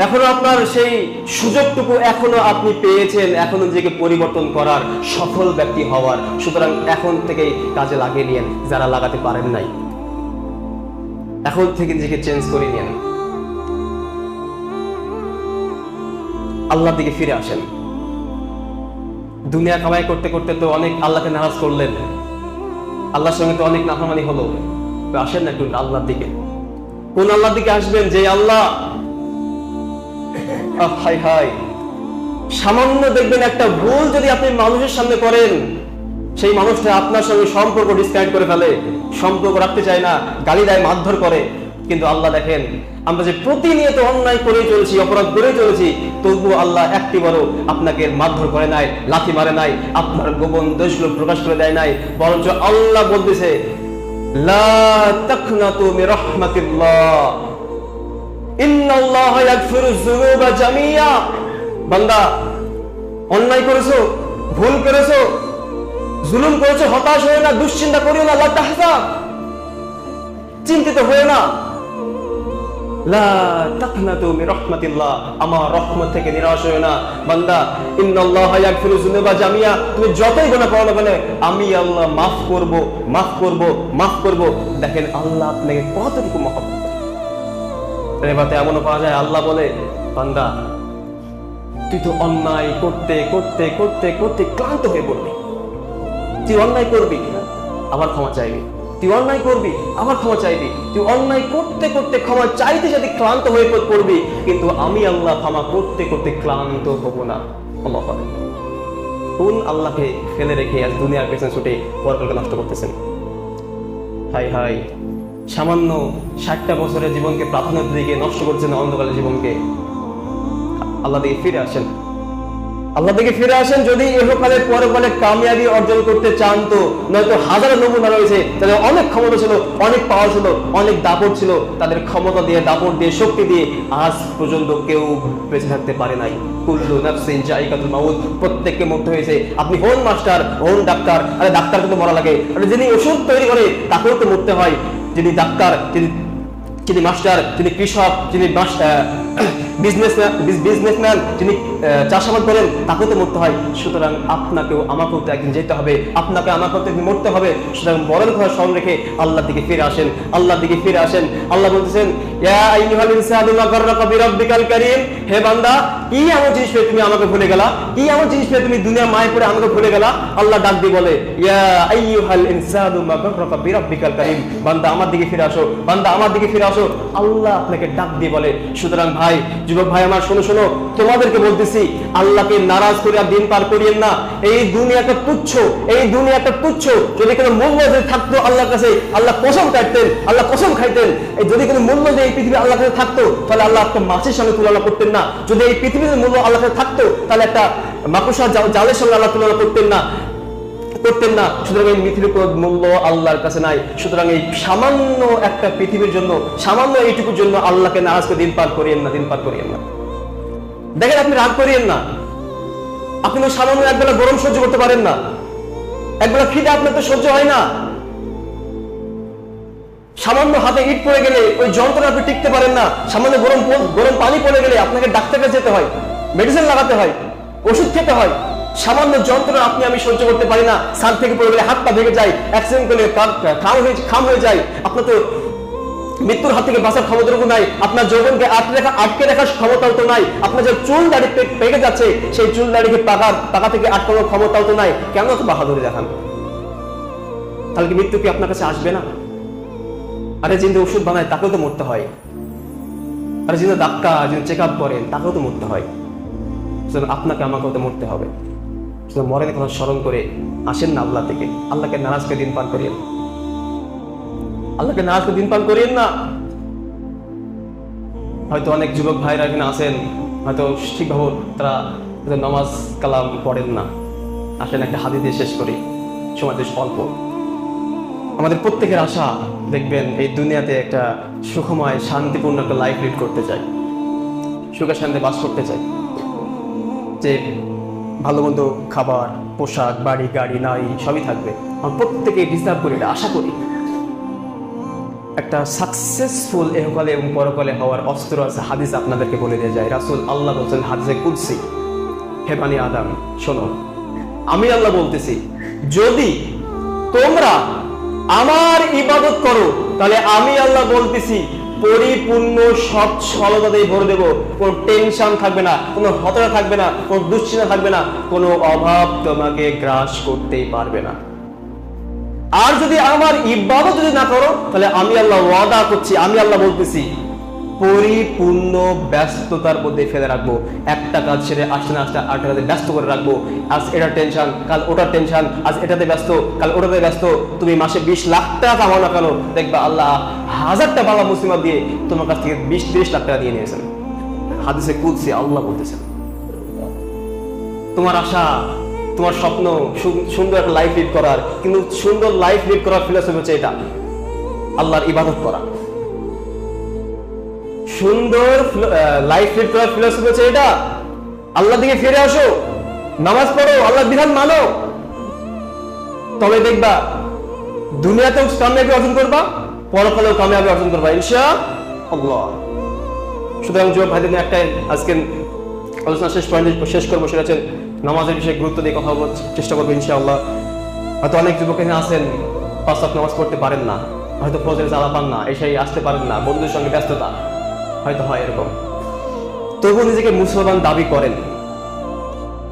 এখনও আপনার সেই সুযোগটুকু এখনও আপনি পেয়েছেন, এখনও নিজেকে পরিবর্তন করার সফল ব্যক্তি হওয়ার। সুতরাং এখন থেকেই কাজে লাগিয়ে নিয়েন, যারা লাগাতে পারেন নাই। এখন থেকে নিজেকে চেঞ্জ করে নিয়েন। আল্লাহর দিকে ফিরে আসেন। দুনিয়া কামাই করতে করতে তো অনেক আল্লাহকে নারাজ করলেন। আল্লাহর সঙ্গে তো অনেক নাফামানি হলো। আসেন না একটু আল্লাহর দিকে। কোন আল্লাহর দিকে আসবেন যে, আল্লাহ হাই হাই। সামান্য দেখবেন একটা ভুল যদি আপনি মানুষের সামনে করেন, সেই মানুষটা আপনার সঙ্গে সম্পর্ক ডিসকানেক্ট করে ফেলে, সম্পর্ক রাখতে চায় না, গালি দেয়, মারধর করে। কিন্তু আল্লাহ দেখেন, আমরা যে প্রতিনিয়ত অন্যায় করে চলছি, অপরাধ করে চলেছি, তবুও আল্লাহ একটি বড় আপনাকে মারধর করে নাই, লাথি মারে নাই, আপনার গোপন দোষগুলো প্রকাশ করে দেয় নাই, বরঞ্চ আল্লাহ বলতেছে, লা তাকনাতু মির অন্যায় করেছ, ভুল করেছ, জুলুম করেছ, হতাশ হয়ে না, দুশ্চিন্তা করিও না চিন্তিত হয়ে না। আমার থেকে নিরাশ না। বান্দা জামিয়া যতই গুনাহ করো না কেন, আমি আল্লাহ মাফ করব মাফ করব মাফ করব। দেখেন আল্লাহ আপনাকে কতটুকু মহব্বত। রেবাতে এমনও পাওয়া যায়। আল্লাহ বলে, বান্দা, তুই তো অন্যায় করতে করতে করতে করতে ক্লান্ত হয়ে পড়বি। তুই অন্যায় করবি আবার ক্ষমা চাইবি। তুই অন্যায় করবি, আবার ক্ষমা চাইবি। তুই অন্যায় করতে করতে ক্ষমা চাইতে যদি ক্লান্ত হয়ে পড়- পড়বি, কিন্তু আমি আল্লাহ ক্ষমা করতে করতে ক্লান্ত হব না। ক্ষমা বলে কোন আল্লাহকে ফেলে রেখে আজ দুনিয়ার পেছনে ছুটে পরকালকে নষ্ট করতেছেন? হাই হাই। সামান্য ষাটটা বছরের জীবনকে প্রাধান্য দিকে নষ্ট করছেন অন্ধকালের জীবনকে। আল্লাহ দিকে ফিরে আসেন। আল্লাহ দিকে ফিরে আসেন যদি এহকালে পরকালে কামিয়াবি অর্জন করতে চান তো, নয়তো হাজারো নমুনা রয়েছে, তাদের অনেক ক্ষমতা ছিল, অনেক পাওয়ার ছিল, অনেক দাপট ছিল, তাদের ক্ষমতা দিয়ে, দাপট দিয়ে, শক্তি দিয়ে আজ পর্যন্ত কেউ বেঁচে থাকতে পারে নাই। কুল্লু নাফসিন জায়গাতুল মাউত, প্রত্যেককে মরতে হয়েছে। আপনি হন মাস্টার, হন ডাক্তার, আরে ডাক্তার কিন্তু মরা লাগে। আরে যিনি ওষুধ তৈরি করে, তাকেও তো মরতে হয়। যিনি ডাক্তার তিনি মাস্টার তিনি কৃষক যিনি বিজনেসম্যান বিজনেসম্যান যিনি চাষাবাদ করেন, তাকেও তো মরতে হয়। সুতরাং আপনাকেও, আমাকেও তো একদিন যেতে হবে। আপনাকে আমাকেও তো একদিন মরতে হবে। সুতরাং বড়ের কথা স্মরণ রেখে আল্লাহর দিকে ফিরে আসেন। আল্লাহর দিকে ফিরে আসেন। আল্লাহ বলতেছেন আল্লাহ আমার দিকে ফিরে আসো। বান্দা, আমার দিকে ফিরে আসো। আল্লাহ আপনাকে ডাক দিয়ে বলে, সুতরাং ভাই, যুবক ভাই, আমার শোনো শোনো, তোমাদেরকে বলতেছি, আল্লাহকে নারাজ করে আর দিন পার করিয়েন না। এই দুনিয়াটা তুচ্ছ, এই দুনিয়াটা তুচ্ছ, যদি কোনো মূল্য যদি থাকতো আল্লাহর কাছে, আল্লাহ কসম কাটতেন আল্লাহ কসম খাইতেন। এই যদি কোনো মূল্য যে এই পৃথিবী আল্লাহর কাছে থাকতো, তাহলে আল্লাহ একটা মাছের সঙ্গে তুলনা করতেন না। যদি এই পৃথিবীর মূল্য আল্লাহর কাছে থাকতো, তাহলে একটা মাকুসা জালের সঙ্গে আল্লাহ তুলনা করতেন না। করতেন না। সুতরাং এই পৃথিবীর কোনো মূল্য আল্লাহর কাছে নাই। সুতরাং এই সামান্য একটা পৃথিবীর জন্য, সামান্য এইটুকুর জন্য আল্লাহকে নারাজ করে দিন পার করিয়েন না, দিন পার করিয়েন না। দেখেন, আপনি রাগ করিয়েন না। আপনি সামান্য একবেলা গরম সহ্য করতে পারেন না। একবেলা খিদে আপনার তো সহ্য হয় না। সামান্য হাতে ইট পড়ে গেলে, ওই যন্ত্রণা আপনি টিকতে পারেন না। সামান্য গরম গরম পানি পড়ে গেলে আপনাকে ডাক্তারের কাছে যেতে হয় মেডিসিন লাগাতে হয়, ওষুধ খেতে হয়। সামান্য যন্ত্রণা আপনি আমি সহ্য করতে পারি না। সার থেকে পড়ে গেলে হাত পা ভেঙে যায় অ্যাক্সিডেন্ট করলে খাম হয়ে খাম হয়ে যায়। আপনার তো মৃত্যুর হাত থেকে বাঁচার ক্ষমতাটুকু নাই। আপনার যৌবনকে আটকে রাখা আটকে রাখার ক্ষমতাও তো নাই। আপনার যে চুল দাড়ি পে- পেকে যাচ্ছে, সেই চুল দাড়িকে পাকা পাকা থেকে আটকানোর ক্ষমতাও তো নাই। কেন তো বাহাদুরি দেখান? তাহলে কি মৃত্যু কি আপনার কাছে আসবে না? আরে যিনি ওষুধ বানায়, তাকেও তো মরতে হয়। আরে যিনি ডাক্তার, যিনি চেক আপ করেন, তাকেও তো মরতে হয়। আপনাকে আমাকেও তো মরতে হবে। সুতরাং মরের কথা স্মরণ করে আসেন না আল্লাহ থেকে। আল্লাহকে নারাজকে দিন পান করিয়েন। আল্লাহকে নারাজকে দিন পান করিয়েন না। হয়তো অনেক যুবক ভাইরা এখানে আছেন, হয়তো ঠিকভাবে তারা নমাজ কালাম পড়েন না। আসেন একটা হাদি দিয়ে শেষ করি। সময় বেশ অল্প। আমাদের প্রত্যেকের আশা, দেখবেন এই দুনিয়াতে একটা সুখময়, শান্তিপূর্ণ একটা লাইফ লিড করতে চাই। সুখে শান্তি বাস করতে চাই। যে ভালো মন্দ খাবার, পোশাক, বাড়ি, গাড়ি নারী সবই থাকবে। আমরা প্রত্যেকে ডিজার্ভ করি এটা, আশা করি। একটা সাকসেসফুল এহকালে এবং পরকালে হওয়ার অস্ত্র আছে, হাদিস আপনাদেরকে বলে দিয়ে যায়। রাসুল আল্লাহ বলছেন, হাদিসে কুদসি, হে বানি আদম, শোনো, আমি আল্লাহ বলতেছি, যদি তোমরা আমার ইবাদত করো, তাহলে আমি আল্লাহ বলতেছি পরিপূর্ণ সচ্ছলতা দিয়ে ভরে দেবো। কোনো টেনশন থাকবে না, কোনো হতরা থাকবে না, কোনো দুশ্চিন্তা থাকবে না, কোনো অভাব তোমাকে গ্রাস করতেই পারবে না। আর যদি আমার ইবাদত যদি না করো, তাহলে আমি আল্লাহ ওয়াদা করছি, আমি আল্লাহ বলতেছি পরিপূর্ণ ব্যস্ততার মধ্যে ফেলে রাখব। একটা কাজ ছেড়ে আসতে না আসতে কাজে ব্যস্ত করে রাখব। আজ টেনশন কাল ওটার টেনশন আজ এটাতে ব্যস্ত, কাল ওটাতে ব্যস্ত। তুমি মাসে বিশ লাখ টাকা কামাও না কেন? দেখবা আল্লাহ হাজারটা মুসলিমা দিয়ে তোমার কাছ থেকে বিশ, তিরিশ লাখ টাকা দিয়ে নিয়েছেন। হাদিসে আল্লাহ বলতেছেন। তোমার আশা, তোমার স্বপ্ন সুন্দর একটা লাইফ লিড করার, কিন্তু সুন্দর লাইফ লিড করার ফিলোসফি হচ্ছে এটা। আল্লাহর ইবাদত করা। সুন্দর লাইফ লিড করার ফিলোসফি হচ্ছে এটা। আল্লাহ দিকে ফিরে আসো, নামাজ পড়ো আল্লাহ বিধান মানো। তবে দেখবা, দুনিয়াতেও কামিয়াবি অর্জন করবা, পরকালেও কামিয়াবি অর্জন করবা, ইনশা আল্লাহ। সুতরাং যুবক ভাইদের একটাই আজকে আলোচনা শেষ পয়েন্টে শেষ করব, সেটা হচ্ছে নামাজের বিষয়ে গুরুত্ব দিয়ে কথা বলার চেষ্টা করব ইনশাআল্লাহ হয়তো অনেক যুবক এখানে আছেন, পাঁচ নামাজ পড়তে পারেন না, হয়তো ফজরে জ্বালা পান না, এসেই আসতে পারেন না, বন্ধুদের সঙ্গে ব্যস্ততা। হয়তো হয় এরকম। তবু নিজেকে মুসলমান দাবি করেন।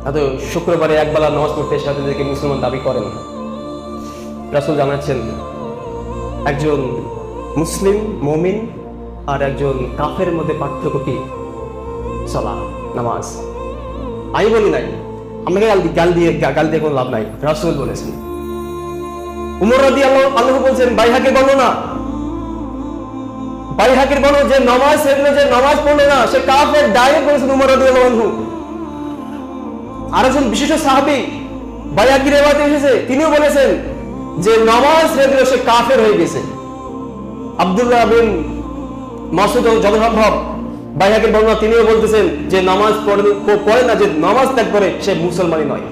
হয়তো শুক্রবারে একবেলা নামাজ পড়তে হয়তো নিজেকে মুসলমান দাবি করেন। রাসুল জানাচ্ছেন, একজন মুসলিম, মমিন আর একজন কাফের মধ্যে পার্থক্য কি? সলা নামাজ? আমি বলি নাই। আমাকে গাল দিয়ে গাল দিয়ে কোনো লাভ নাই। রাসুল বলেছেন। উমর রাদি আল্লাহ আল্লাহ বলছেন বাইহাকে বর্ণনা বাইহাকের বর্ণ যে নামাজ সেদিনে যে নামাজ পড়ল না, সে কাফের উমর আর একজন বিশিষ্ট এসেছে, তিনিও বলেছেন যে নামাজ সে কাফের হয়ে গেছে। বিন মাসুদ তিনিও বলতেছেন যে নামাজ পড়ে না যে নামাজ ত্যাগ করে সে মুসলমানই নয়।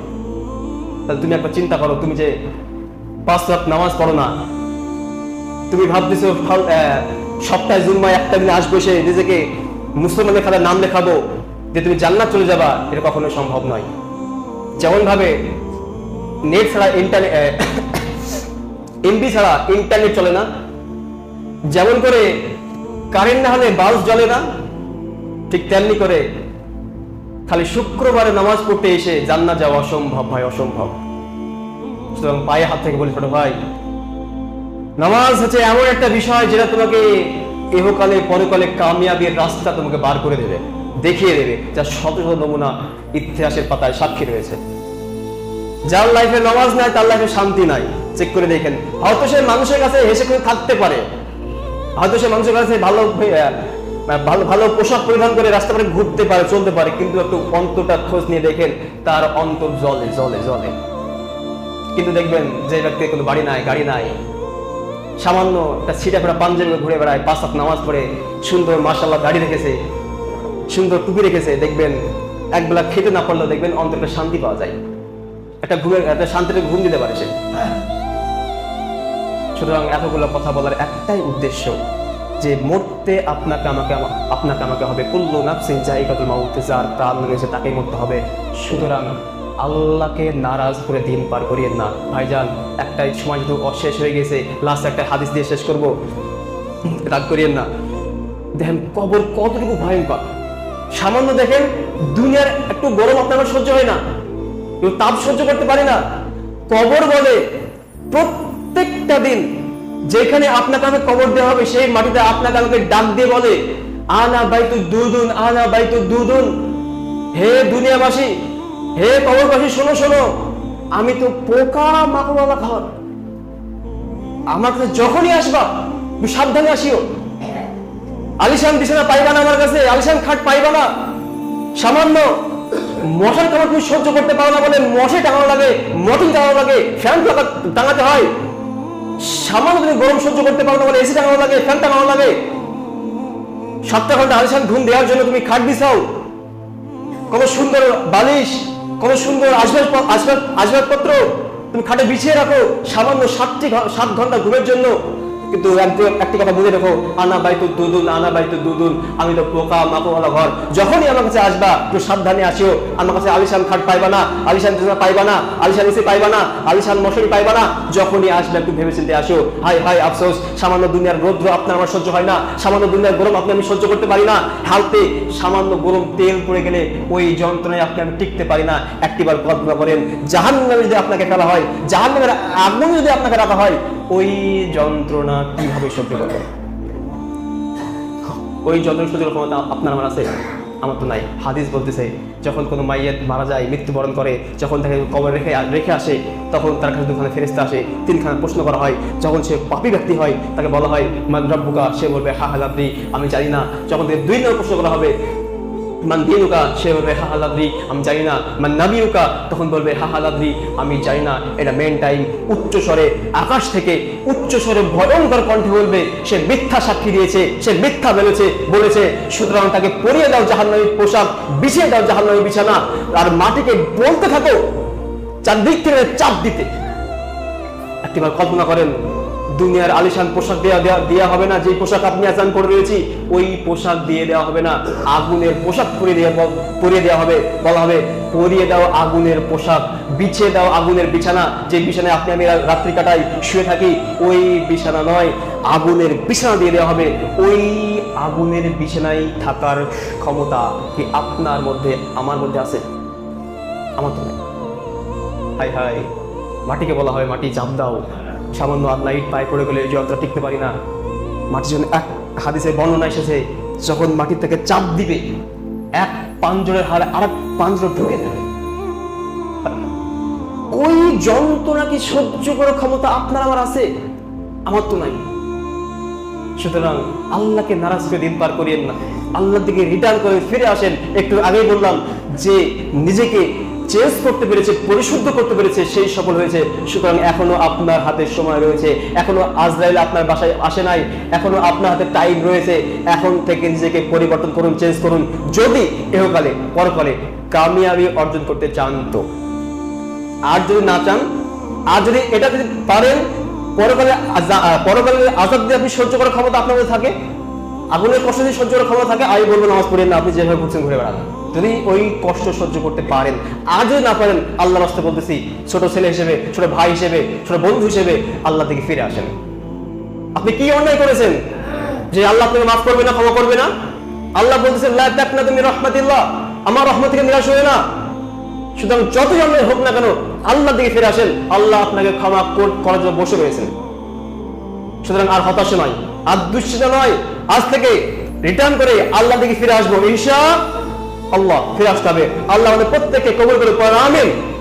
তাহলে তুমি একবার চিন্তা করো, তুমি যে পাঁচ রাত নামাজ পড়ো না, তুমি ভাবতেছো সপ্তাহে জুম্মায় একটা দিন আসব সে নিজেকে মুসলমানের খাতায় নাম লেখাবো যে তুমি জান্নাত চলে যাবা, এটা কখনো সম্ভব নয়। যেমন ভাবে নেট ছাড়া ইন্টারনেট এমবি ছাড়া ইন্টারনেট চলে না। যেমন করে কারেন্ট না হলে বাল্ব জ্বলে না, ঠিক তেমনি করে খালি শুক্রবারে নামাজ পড়তে এসে জান্নাত যাওয়া অসম্ভব ভাই, অসম্ভব। সুতরাং পায়ে হাত থেকে বলি ছোট ভাই নামাজ হচ্ছে এমন একটা বিষয় যেটা তোমাকে এহকালে, পরকালে কামিয়াবির রাস্তা তোমাকে বার করে দেবে, দেখিয়ে দেবে, যা শত নমুনা ইতিহাসের পাতায় সাক্ষী রয়েছে। যার লাইফে নামাজ নাই, তার লাইফে শান্তি নাই। চেক করে দেখেন। হয়তো সে মানুষের কাছে হেসে করে থাকতে পারে। হয়তো সে মানুষের কাছে ভালো ভালো ভালো পোশাক পরিধান করে রাস্তা করে ঘুরতে পারে, চলতে পারে, কিন্তু একটু অন্তরটা খোঁজ নিয়ে দেখেন, তার অন্তর জলে জলে জলে। কিন্তু দেখবেন যে ব্যক্তির কোনো বাড়ি নাই, গাড়ি নাই সামান্য একটা ছিটা ফেরা পাঞ্জাবি ঘুরে বেড়ায়, পাঁচ সাত নামাজ পড়ে, সুন্দর মার্শাল্লাহ গাড়ি রেখেছে, সুন্দর টুপি রেখেছে, দেখবেন একবেলা খেতে না পারলেও দেখবেন অন্তরটা শান্তি পাওয়া যায়। একটা ঘুমের, একটা শান্তিতে ঘুম দিতে পারে সে। সুতরাং এতগুলো কথা বলার একটাই উদ্দেশ্য যে মরতে আপনাকে আমাকে আপনাকে আমাকে হবে। কুল্লু নাফসিন জায়গাতুল মাউত, যার প্রাণ রয়েছে তাকেই মরতে হবে। সুতরাং আল্লাহকে নারাজ করে দিন পার করিয়েন না। ভাইজান, একটাই সময় যেহেতু অশেষ হয়ে গেছে। লাস্ট একটা হাদিস দিয়ে শেষ করব। রাগ করিয়েন না। দেখেন কবর কতটুকু ভয়ঙ্কর। সামান্য দেখেন, দুনিয়ার একটু গরম আপনার সহ্য হয় না। কেউ তাপ সহ্য করতে পারে না। কবর বলে প্রত্যেকটা দিন যেখানে আপনাকে আমাকে কবর দেওয়া হবে, সেই মাটিতে আপনাকে আমাকে ডাক দিয়ে বলে, আনা বাইতু দুদুন, আনা বাইতু দুদুন। হে দুনিয়াবাসী হে কবরবাসী শোনো শোনো। আমি তো পোকা মাকড়ওয়ালা ঘর। আমার কাছে যখনই আসবা, তুমি সাবধানে আসিও। আলিশান বিছানা পাইবা না আমার কাছে, আলিশান খাট পাইবা না। সামান্য মশার কামড় তুমি সহ্য করতে পারো না বলে মশে টাঙানো লাগে, মটিন টাঙানো লাগে, ফ্যান টাঙা- টাঙাতে হয়। সামান্য তুমি গরম সহ্য করতে পারো না বলে এসি টাঙানো লাগে, ফ্যান টাঙানো লাগে। সাতটা ঘণ্টা আলিশান ঘুম দেওয়ার জন্য তুমি খাট বিছাও। কত সুন্দর বালিশ। কত সুন্দর আসবাব আসবাব আসবাবপত্র তুমি খাটে বিছিয়ে রাখো। সামান্য সাতটি সাত ঘণ্টা ঘুমের জন্য। কিন্তু একটি- কথা বুঝে রেখো, আনা বাইতু দুদুন আনা বাইতু দুদুন আমি তো পোকা মাকড়ওয়ালা ঘর। যখনই আমার কাছে আসবা, একটু সাবধানে আসিও। আমার কাছে আলিশান খাট পাইবা না, আলিশান বিছানা পাইবা না, আলিশান এসি পাইবা না, আলিশান মশারি পাইবা না। যখনই আসবে, একটু ভেবে চিন্তে আসো হাই হাই, আফসোস, সামান্য দুনিয়ার রৌদ্র আপনার আমার সহ্য হয় না। সামান্য দুনিয়ার গরম আপনি আমি সহ্য করতে পারি না। হালতে সামান্য গরম তেল পড়ে গেলে ওই যন্ত্রণায় আপনি আমি টিকতে পারি না। একটিবার কল্পনা করেন জাহান নামে যদি আপনাকে ফেলা হয় জাহান নামের আগুন যদি আপনাকে রাখা হয়, ওই যন্ত্রণা কীভাবে সহ্য করবে? ওই যন্ত্রণা সহ্য ক্ষমতা আপনার আমার আছে। আমার তো নাই। হাদিস বলতেছে, যখন কোনো মাইয়ের মারা যায়, মৃত্যুবরণ করে, যখন তাকে কবর রেখে রেখে আসে, তখন তার কাছে দুখানে ফেরিস্তা আসে, তিনখানা প্রশ্ন করা হয়। যখন সে পাপী ব্যক্তি হয়, তাকে বলা হয়, মান সে বলবে, হা হালাদ্রি আমি জানি না। যখন তাকে দুই নম্বর প্রশ্ন করা হবে মান দিনুকা সে বলবে হা হালাদ্রি আমি জানি না মান নাবিউকা তখন বলবে হা হালাদ্রি আমি জানি না এটা মেন টাইম উচ্চ স্বরে আকাশ থেকে উচ্চ স্বরে ভয়ঙ্কর কণ্ঠে বলবে সে মিথ্যা সাক্ষী দিয়েছে সে মিথ্যা বলেছে বলেছে সুতরাং তাকে পরিয়ে দাও জাহান্নামী পোশাক, বিছিয়ে দাও জাহান্নামী বিছানা। আর মাটিকে বলতে থাকো, চারদিক থেকে চাপ দিতে। একটিবার কল্পনা করেন দুনিয়ার আলিশান পোশাক দেওয়া দেওয়া হবে না। যে পোশাক আপনি আসান করে রয়েছি, ওই পোশাক দিয়ে দেওয়া হবে না। আগুনের পোশাক পরিয়ে দেওয়া পরিয়ে দেওয়া হবে। বলা হবে, পরিয়ে দাও আগুনের পোশাক। বিছিয়ে দাও আগুনের বিছানা। যে বিছানায় আপনি আমি রাত্রি কাটাই, শুয়ে থাকি, ওই বিছানা নয়, আগুনের বিছানা দিয়ে দেওয়া হবে। ওই আগুনের বিছানায় থাকার ক্ষমতা কি আপনার মধ্যে, আমার মধ্যে আছে? আমার তো নেই। হাই হাই। মাটিকে বলা হয় মাটি চাপ দাও। সামান্য আল্লাহ ইট পায়ে পড়ে গেলে যন্ত্র টিকতে পারি না। মাটির জন্য এক হাদিসের বর্ণনা এসেছে, যখন মাটির থেকে চাপ দিবে, এক পাঞ্জরের হারে আর এক পাঞ্জর ঢুকে দেবে ওই যন্ত্রণা কি সহ্য করার ক্ষমতা আপনার আমার আছে? আমার তো নাই। সুতরাং আল্লাহকে নারাজ করে দিন পার করিয়েন না। আল্লাহর দিকে রিটার্ন করে ফিরে আসেন। একটু আগেই বললাম যে, নিজেকে চেঞ্জ করতে পেরেছে, পরিশুদ্ধ করতে পেরেছে, সেই সফল হয়েছে। সুতরাং এখনও আপনার হাতে সময় রয়েছে। এখনও আজরাইল আপনার বাসায় আসে নাই। এখনও আপনার হাতে টাইম রয়েছে। এখন থেকে নিজেকে পরিবর্তন করুন চেঞ্জ করুন। যদি এহকালে, পরকালে কামিয়াবি অর্জন করতে চান তো। আর যদি না চান, আর যদি এটা যদি পারেন, পরকালে পরকালে আজাদ দিয়ে আপনি সহ্য করার ক্ষমতা আপনার থাকে? আগুনের কষ্ট যদি সহ্য করার ক্ষমতা থাকে? আমি বলব নামাজ পড়েন না, আপনি যেভাবে ঘুরছেন ঘুরে বেড়ান। যদি ওই কষ্ট সহ্য করতে পারেন যদি না পারেন আল্লাহ রাস্তা বলতেছি, ছোট ছেলে হিসেবে, ছোট ভাই হিসেবে, ছোট বন্ধু হিসেবে আল্লাহ থেকে ফিরে আসেন। আপনি কি অন্যায় করেছেন? যে আল্লাহ আপনাকে মাফ করবে না, ক্ষমা করবে না? আল্লাহ বলতেছেন তাকনা তুমি রহমাতিল্লাহ। আমার রহমত থেকে নিরাশ হয়ে না। সুতরাং যতই অন্যায় হোক না কেন, আল্লাহ দিকে ফিরে আসেন, আল্লাহ আপনাকে ক্ষমা করার জন্য বসে রয়েছেন। সুতরাং আর হতাশা নয়, আর দুশ্চিন্তা নয়। আজ থেকে রিটার্ন করে আল্লাহ দিকে ফিরে আসব ঈশা আল্লাহ ফিরে আসতে হবে। আল্লাহ আমাদের প্রত্যেককে কবর করে পড়ান আমিন।